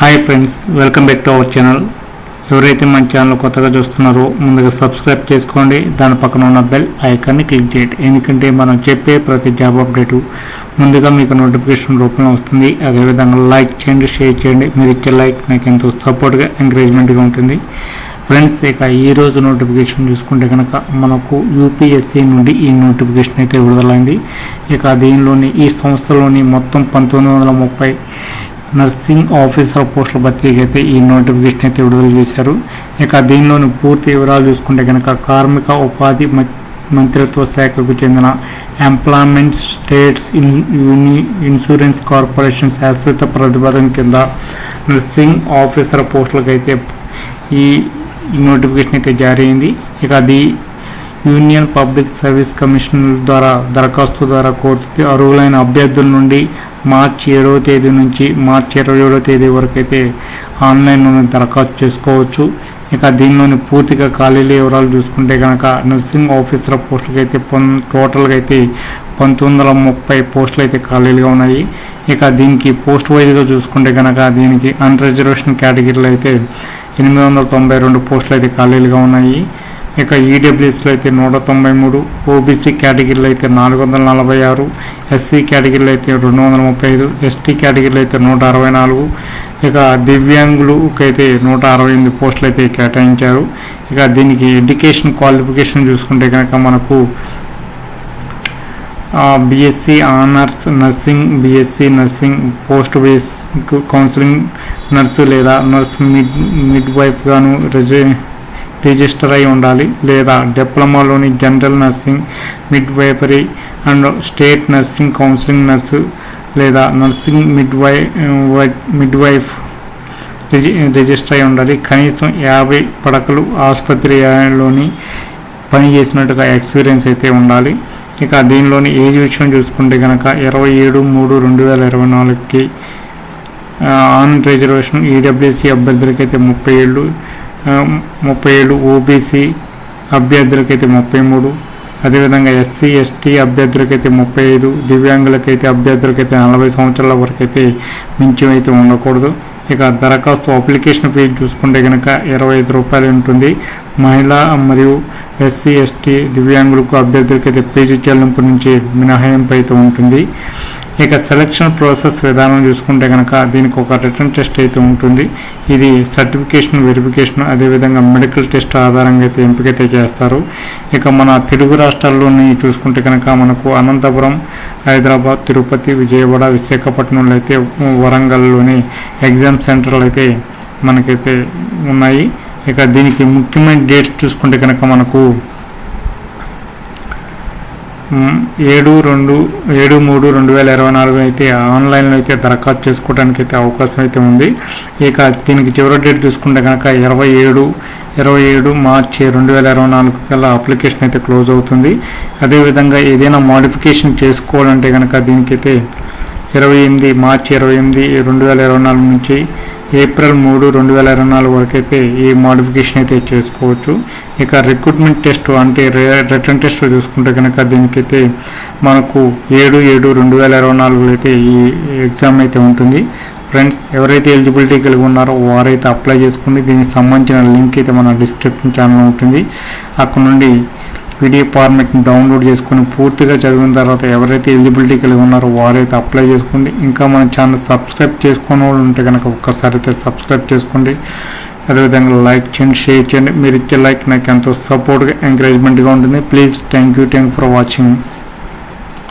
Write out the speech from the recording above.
Hi friends welcome back to our channel ఎవరైతే మన channel కొత్తగా చూస్తున్నారో ముందుగా సబ్స్క్రైబ్ చేసుకోండి. దాని పక్కన ఉన్న బెల్ ఐకాన్ని క్లిక్ చేయండి. ఎందుకంటే మనం చెప్పే ప్రతి జాబ్ అప్డేట్ ముందుగా మీకు నోటిఫికేషన్ రూపంలో వస్తుంది. అదేవిధంగా లైక్ చేయండి షేర్ చేయండి. మీరు ఇచ్చే లైక్ నాకు ఎంతో సపోర్ట్గా ఎంకరేజ్మెంట్గా ఉంటుంది. ఫ్రెండ్స్ ఇక ఈ రోజు నోటిఫికేషన్ చూసుకుంటే కనుక మనకు యూపీఎస్సీ నుండి ఈ నోటిఫికేషన్ అయితే విడుదలైంది. ఇక దీనిలోని ఈ సంస్థలోని మొత్తం పంతొమ్మిది వందల ముప్పై నర్సింగ్ ఆఫీసర్ పోస్టుల భర్తీకి అయితే ఈ నోటిఫికేషన్ అయితే విడుదల చేశారు. ఇక దీనిలోని పూర్తి వివరాలు చూసుకుంటే కనుక కార్మిక ఉపాధి మ- మంత్రిత్వ శాఖకు చెందిన ఎంప్లాయ్మెంట్ స్టేట్స్ యూని- ఇన్సూరెన్స్ కార్పొరేషన్ శాశ్వత ప్రతిపాదన కింద నర్సింగ్ ఆఫీసర్ పోస్టులకు అయితే ఈ ఈ నోటిఫికేషన్ అయితే జారీ అయింది. ఇక అది యూనియన్ పబ్లిక్ సర్వీస్ కమిషన్ ద్వారా దరఖాస్తు ద్వారా కోరుతుంది అర్హులైన అభ్యర్థుల నుండి మార్చి ఏడవ తేదీ నుంచి మార్చి ఇరవై ఏడవ తేదీ వరకు అయితే ఆన్లైన్లోనే దరఖాస్తు చేసుకోవచ్చు. ఇక దీనిలోని పూర్తిగా ఖాళీల వివరాలు చూసుకుంటే కనుక నర్సింగ్ ఆఫీసర్ పోస్టులకు అయితే పం- టోటల్గా అయితే పంతొమ్మిది వందల ముప్పై పోస్టులు అయితే ఖాళీలుగా ఉన్నాయి. ఇక దీనికి పోస్ట్ వైజ్గా చూసుకుంటే కనుక దీనికి అన్ రిజర్వేషన్ కేటగిరీలో అయితే ఎనిమిది వందల తొంభై రెండు పోస్టులు అయితే ఖాళీలుగా ఉన్నాయి. ఇక ఈడబ్ల్యూఎస్లో అయితే నూట తొంభై మూడు ఓబీసీ కేటగిరీలో అయితే నాలుగు వందల నలభై ఆరు ఎస్సీ కేటగిరీలో అయితే రెండు వందల ముప్పై ఐదు ఎస్టీ కేటగిరీలో అయితే నూట అరవై నాలుగు. ఇక దివ్యాంగులకు అయితే నూట అరవై ఎనిమిది పోస్టులు అయితే కేటాయించారు. ఇక దీనికి ఎడ్యుకేషన్ క్వాలిఫికేషన్ చూసుకుంటే కనుక మనకు BSc honours nursing BSc nursing post base counselling nurse లేదా నర్స్ మిడ్ మిడ్ వైఫ్ గాను రెజి రిజిస్టర్ అయి ఉండాలి. లేదా డిప్లొమాలోని general nursing midwifery and state nursing counselling nurse లేదా నర్సింగ్ మిడ్ వై మిడ్ వైఫ్ రిజి రిజిస్టర్ అయి ఉండాలి. కనీసం యాభై పడకలు ఆసుపత్రిలోని పని చేసినట్టుగా ఎక్స్పీరియన్స్ అయితే ఉండాలి. ఇక దీనిలోని ఏజ్ విషయం చూసుకుంటే కనుక ఇరవై ఏడు మూడు రెండు వేల ఇరవై నాలుగుకి ఆన్ రిజర్వేషన్ ఈడబ్ల్యూసీ అభ్యర్థులకైతే ముప్పై ఏళ్ళు ముప్పై ఏడు ఓబీసీ అభ్యర్థులకైతే ముప్పై మూడు అదేవిధంగా ఎస్సీ ఎస్టీ అభ్యర్థులకైతే ముప్పై ఐదు దివ్యాంగులకైతే అభ్యర్థులకైతే నలభై సంవత్సరాల వరకు అయితే అయితే ఉండకూడదు. ఇక దరఖాస్తు అప్లికేషన్ ఫీజు చూసుకుంటే కనుక ఇరవై ఐదు రూపాయలు ఉంటుంది. మహిళా మరియు ఎస్సీ ఎస్టీ దివ్యాంగులకు అభ్యర్థులకైతే ఫీజు చెల్లింపు నుంచి మినహాయింపు అయితే ఉంటుంది. ఇక సెలక్షన్ ప్రాసెస్ విధానం చూసుకుంటే కనుక దీనికి ఒక రిటర్న్ టెస్ట్ అయితే ఉంటుంది. ఇది సర్టిఫికేషన్ వెరిఫికేషన్ అదేవిధంగా మెడికల్ టెస్ట్ ఆధారంగా అయితే ఎంపికైతే చేస్తారు. ఇక మన తెలుగు రాష్ట్రాల్లోని చూసుకుంటే కనుక మనకు అనంతపురం హైదరాబాద్ తిరుపతి విజయవాడ విశాఖపట్నంలో అయితే వరంగల్లోని ఎగ్జామ్ సెంటర్లు అయితే మనకైతే ఉన్నాయి. ఇక దీనికి ముఖ్యమైన డేట్స్ చూసుకుంటే కనుక మనకు ఏడు రెండు ఏడు మూడు రెండు వేల ఇరవై నాలుగు అయితే ఆన్లైన్లో అయితే దరఖాస్తు చేసుకోవడానికి అయితే అవకాశం అయితే ఉంది. ఇక దీనికి చివరి డేట్ చూసుకుంటే కనుక ఇరవై ఏడు ఇరవై ఏడు మార్చి రెండు వేల ఇరవై నాలుగు కల్లా అప్లికేషన్ అయితే క్లోజ్ అవుతుంది. అదేవిధంగా ఏదైనా మోడిఫికేషన్ చేసుకోవాలంటే కనుక దీనికైతే ఇరవై ఎనిమిది మార్చి ఇరవై ఎనిమిది రెండు వేల ఇరవై నాలుగు నుంచి ఏప్రిల్ మూడు రెండు వేల ఇరవై నాలుగు వరకు అయితే ఈ మోడిఫికేషన్ అయితే చేసుకోవచ్చు. ఇక రిక్రూట్మెంట్ టెస్ట్ అంటే రిటర్న్ టెస్ట్ చూసుకుంటే కనుక దీనికైతే మనకు ఏడు ఏడు రెండు వేల ఇరవై నాలుగులో అయితే ఈ ఎగ్జామ్ అయితే ఉంటుంది. ఫ్రెండ్స్ ఎవరైతే ఎలిజిబిలిటీ కలిగి ఉన్నారో వారైతే అప్లై చేసుకోండి. దీనికి సంబంధించిన లింక్ అయితే మన డిస్క్రిప్షన్ ఛానల్ ఉంటుంది. అక్కడ నుండి పీడిఎఫ్ ఫార్మెట్ని డౌన్లోడ్ చేసుకుని పూర్తిగా చదివిన తర్వాత ఎవరైతే ఎలిజిబిలిటీ కలిగి ఉన్నారో వారైతే అప్లై చేసుకోండి. ఇంకా మన ఛానల్ సబ్స్క్రైబ్ చేసుకునే వాళ్ళు ఉంటే కనుక ఒక్కసారి అయితే సబ్స్క్రైబ్ చేసుకోండి. అదేవిధంగా లైక్ చేయండి షేర్ చేయండి. మీరు ఇచ్చే లైక్ నాకు ఎంతో సపోర్ట్గా ఎంకరేజ్మెంట్గా ఉంటుంది. Please thank you thank for watching